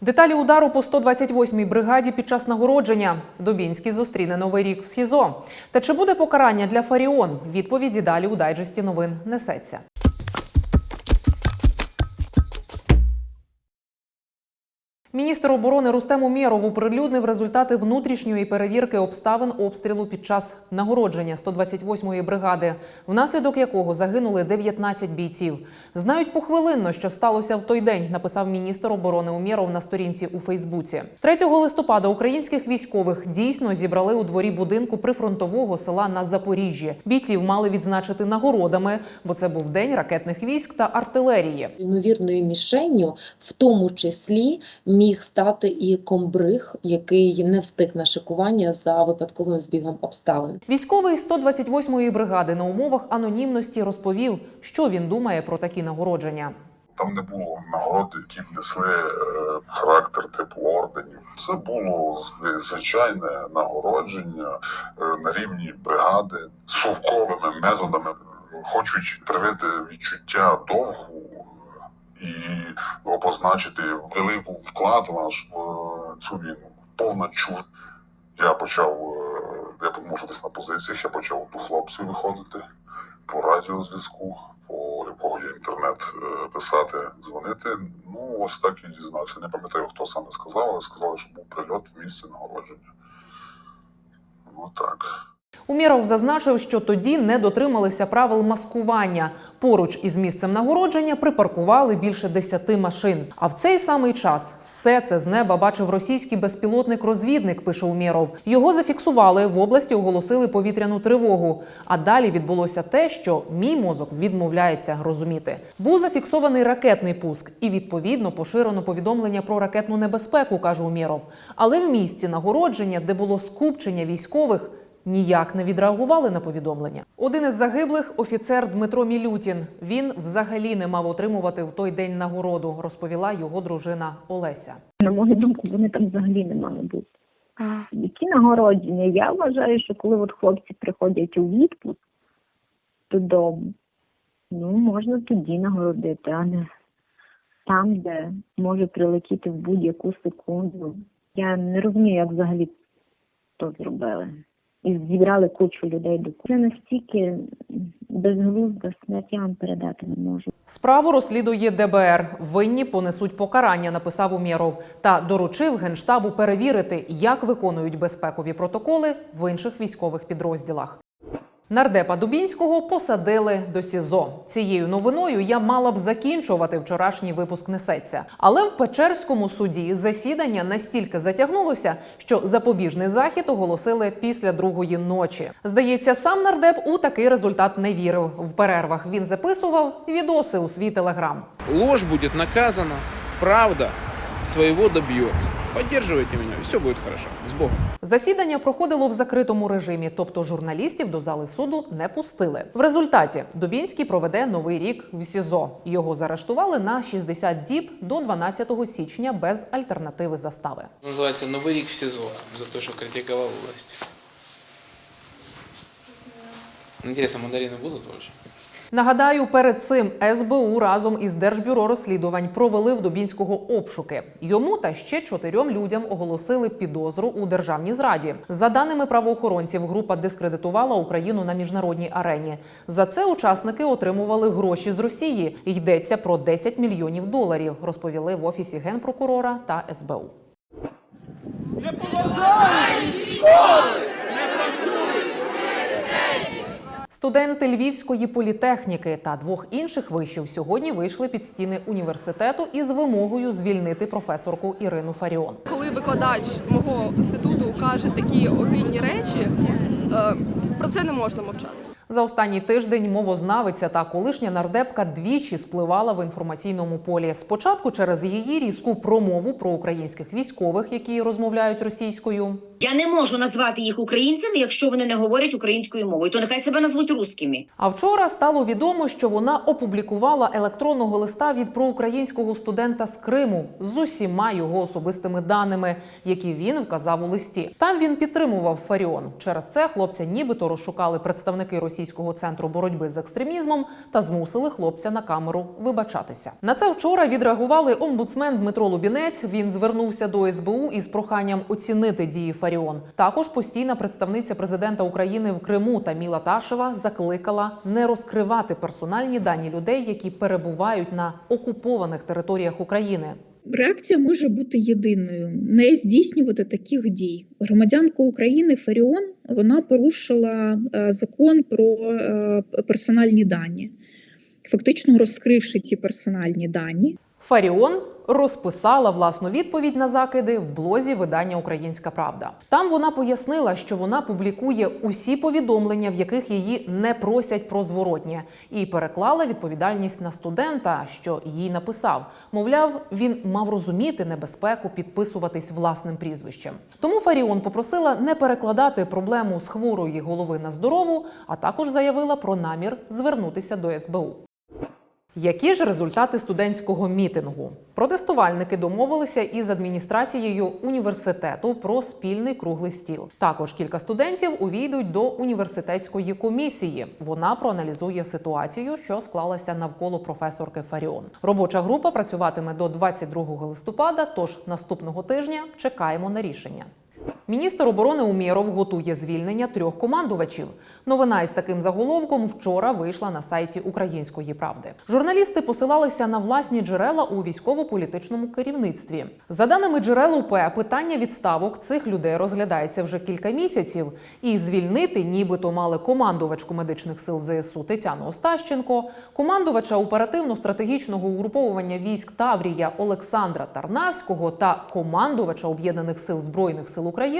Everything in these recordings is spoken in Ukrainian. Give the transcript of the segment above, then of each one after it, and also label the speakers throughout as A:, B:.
A: Деталі удару по 128-й бригаді під час нагородження. Дубінський зустріне новий рік в СІЗО. Та чи буде покарання для Фаріон? Відповіді далі у дайджесті новин несеться. Міністр оборони Рустем Умєров оприлюднив результати внутрішньої перевірки обставин обстрілу під час нагородження 128-ї бригади, внаслідок якого загинули 19 бійців. Знають похвилинно, що сталося в той день, написав міністр оборони Умєров на сторінці у Фейсбуці. 3 листопада українських військових дійсно зібрали у дворі будинку прифронтового села на Запоріжжі. Бійців мали відзначити нагородами, бо це був день ракетних військ та артилерії.
B: Ймовірною мішенню, в тому числі, міг стати і комбриг, який не встиг на шикування за випадковим збігом обставин.
A: Військовий 128-ї бригади на умовах анонімності розповів, що він думає про такі нагородження.
C: Там не було нагород, які б несли е, характер типу орденів. Це було звичайне нагородження е, на рівні бригади совковими методами. Хочуть привити відчуття довгу і обозначити великий вклад ваш в е, цю війну. Повна чур. Я почав, е, я можу десь на позиціях, я почав до хлопців виходити по радіозв'язку, по якого є інтернет е, писати, дзвонити. Ну, ось так і дізнався. Не пам'ятаю, хто саме сказав, але сказали, що був прильот в місці нагородження. Ну так.
A: Уміров зазначив, що тоді не дотрималися правил маскування. Поруч із місцем нагородження припаркували більше десяти машин. А в цей самий час все це з неба бачив російський безпілотник-розвідник. Пише Умєров. Його зафіксували в області, оголосили повітряну тривогу. А далі відбулося те, що мій мозок відмовляється розуміти. Був зафіксований ракетний пуск, і відповідно поширено повідомлення про ракетну небезпеку, каже Умєров. Але в місці нагородження, де було скупчення військових. Ніяк не відреагували на повідомлення. Один із загиблих офіцер Дмитро Мілютін. Він взагалі не мав отримувати в той день нагороду, розповіла його дружина Олеся.
D: На мою думку, вони там взагалі не мали бути. Які нагородження? Я вважаю, що коли от хлопці приходять у відпуск додому, ну можна тоді нагородити, а не там, де може прилетіти в будь-яку секунду. Я не розумію, як взагалі то зробили. І зібрали кучу людей до Це настільки безглузда смерть, я вам передати не можу.
A: Справу розслідує ДБР. Винні понесуть покарання, написав Умєров, та доручив генштабу перевірити, як виконують безпекові протоколи в інших військових підрозділах. Нардепа Дубінського посадили до СІЗО. Цією новиною я мала б закінчувати вчорашній випуск несеться. Але в Печерському суді засідання настільки затягнулося, що запобіжний захід оголосили після другої ночі. Здається, сам нардеп у такий результат не вірив. В перервах він записував відоси у свій телеграм.
E: Ложь будет наказана, правда своего добьется. Поддерживайте меня, и все будет хорошо. С Богом.
A: Засідання проходило в закритому режимі, тобто журналістів до зали суду не пустили. В результаті Дубінський проведе новий рік в СІЗО. Його заарештували на 60 діб до 12 січня без альтернативи застави.
E: Называется «Новый рик в СИЗО» за то, что критиковал власть. Интересно, мандарины будут вообще?
A: Нагадаю, перед цим СБУ разом із Держбюро розслідувань провели в Дубінського обшуки. Йому та ще чотирьом людям оголосили підозру у державній зраді. За даними правоохоронців, група дискредитувала Україну на міжнародній арені. За це учасники отримували гроші з Росії. Йдеться про 10 мільйонів доларів. Розповіли в офісі генпрокурора та СБУ. Студенти Львівської політехніки та двох інших вишів сьогодні вийшли під стіни університету із вимогою звільнити професорку Ірину Фаріон.
F: коли викладач мого інституту каже такі огидні речі, е, про це не можна мовчати.
A: За останній тиждень мовознавиця та колишня нардепка двічі спливала в інформаційному полі. Спочатку через її різку промову про українських військових, які розмовляють російською.
G: Я не можу назвати їх українцями, якщо вони не говорять українською мовою. То нехай себе назвуть русскими.
A: А вчора стало відомо, що вона опублікувала електронного листа від проукраїнського студента з Криму з усіма його особистими даними, які він вказав у листі. Там він підтримував Фаріон. Через це хлопця нібито розшукали представники російського центру боротьби з екстремізмом та змусили хлопця на камеру вибачатися. На це вчора відреагували омбудсмен Дмитро Лубінець. Він звернувся до СБУ із проханням оцінити дії Фаріон. Також постійна представниця президента України в Криму Таміла Ташева закликала не розкривати персональні дані людей, які перебувають на окупованих територіях України.
H: Реакція може бути єдиною: не здійснювати таких дій. Громадянка України Фаріон вона порушила е, закон про е, персональні дані, фактично розкривши ці персональні дані.
A: Фаріон розписала власну відповідь на закиди в блозі видання Українська Правда. Там вона пояснила, що вона публікує усі повідомлення, в яких її не просять про зворотнє, і переклала відповідальність на студента, що їй написав. Мовляв, він мав розуміти небезпеку підписуватись власним прізвищем. Тому Фаріон попросила не перекладати проблему з хворої голови на здорову, а також заявила про намір звернутися до СБУ. Які ж результати студентського мітингу? Протестувальники домовилися із адміністрацією університету про спільний круглий стіл. Також кілька студентів увійдуть до університетської комісії. Вона проаналізує ситуацію, що склалася навколо професорки Фаріон. Робоча група працюватиме до 22 листопада. Тож наступного тижня чекаємо на рішення. Міністр оборони Умєров готує звільнення трьох командувачів. Новина із таким заголовком вчора вийшла на сайті Української правди. Журналісти посилалися на власні джерела у військово-політичному керівництві. За даними джерел УП, питання відставок цих людей розглядається вже кілька місяців, і звільнити нібито мали командувачку медичних сил ЗСУ Тетяну Остащенко, командувача оперативно-стратегічного угруповування військ Таврія Олександра Тарнавського та командувача об'єднаних сил збройних сил України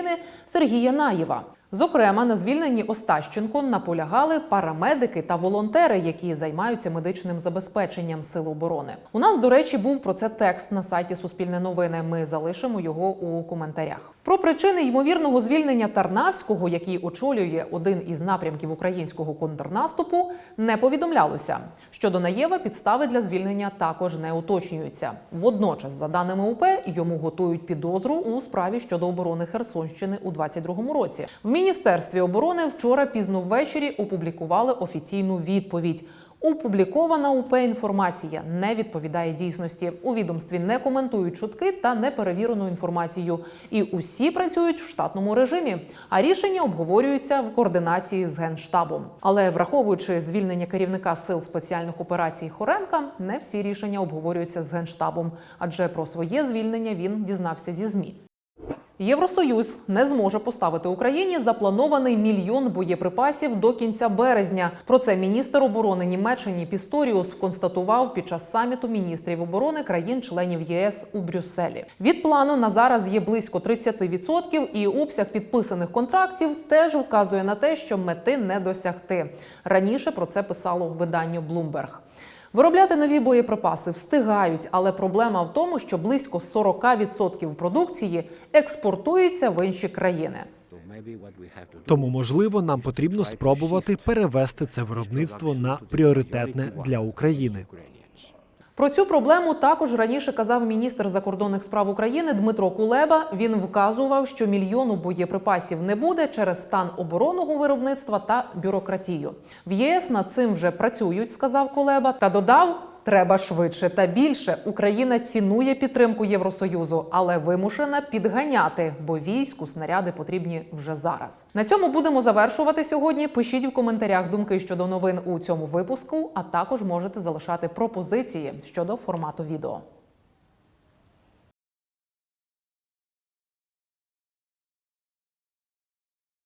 A: Сергія Наєва. Зокрема, на звільненні Остащенко наполягали парамедики та волонтери, які займаються медичним забезпеченням сил оборони. У нас, до речі, був про це текст на сайті Суспільне новини. Ми залишимо його у коментарях. Про причини ймовірного звільнення Тарнавського, який очолює один із напрямків українського контрнаступу, не повідомлялося. Щодо Наєва, підстави для звільнення також не уточнюються. Водночас, за даними УП, йому готують підозру у справі щодо оборони Херсонщини у 22-му році. В міністерстві оборони вчора пізно ввечері опублікували офіційну відповідь. Опублікована УП інформація не відповідає дійсності. У відомстві не коментують чутки та неперевірену інформацію. І усі працюють в штатному режимі. А рішення обговорюються в координації з генштабом. Але враховуючи звільнення керівника сил спеціальних операцій Хоренка, не всі рішення обговорюються з генштабом, адже про своє звільнення він дізнався зі змі. Євросоюз не зможе поставити Україні запланований мільйон боєприпасів до кінця березня. Про це міністр оборони Німеччини Пісторіус констатував під час саміту міністрів оборони країн-членів ЄС у Брюсселі. Від плану на зараз є близько 30%, і обсяг підписаних контрактів теж вказує на те, що мети не досягти. Раніше про це писало видання Bloomberg. Виробляти нові боєприпаси встигають, але проблема в тому, що близько 40% продукції експортується в інші країни.
I: Тому, можливо, нам потрібно спробувати перевести це виробництво на пріоритетне для України.
A: Про цю проблему також раніше казав міністр закордонних справ України Дмитро Кулеба. Він вказував, що мільйону боєприпасів не буде через стан оборонного виробництва та бюрократію. В ЄС над цим вже працюють, сказав Кулеба, та додав. Треба швидше та більше. Україна цінує підтримку Євросоюзу, але вимушена підганяти, бо війську снаряди потрібні вже зараз. На цьому будемо завершувати сьогодні. Пишіть в коментарях думки щодо новин у цьому випуску, а також можете залишати пропозиції щодо формату відео.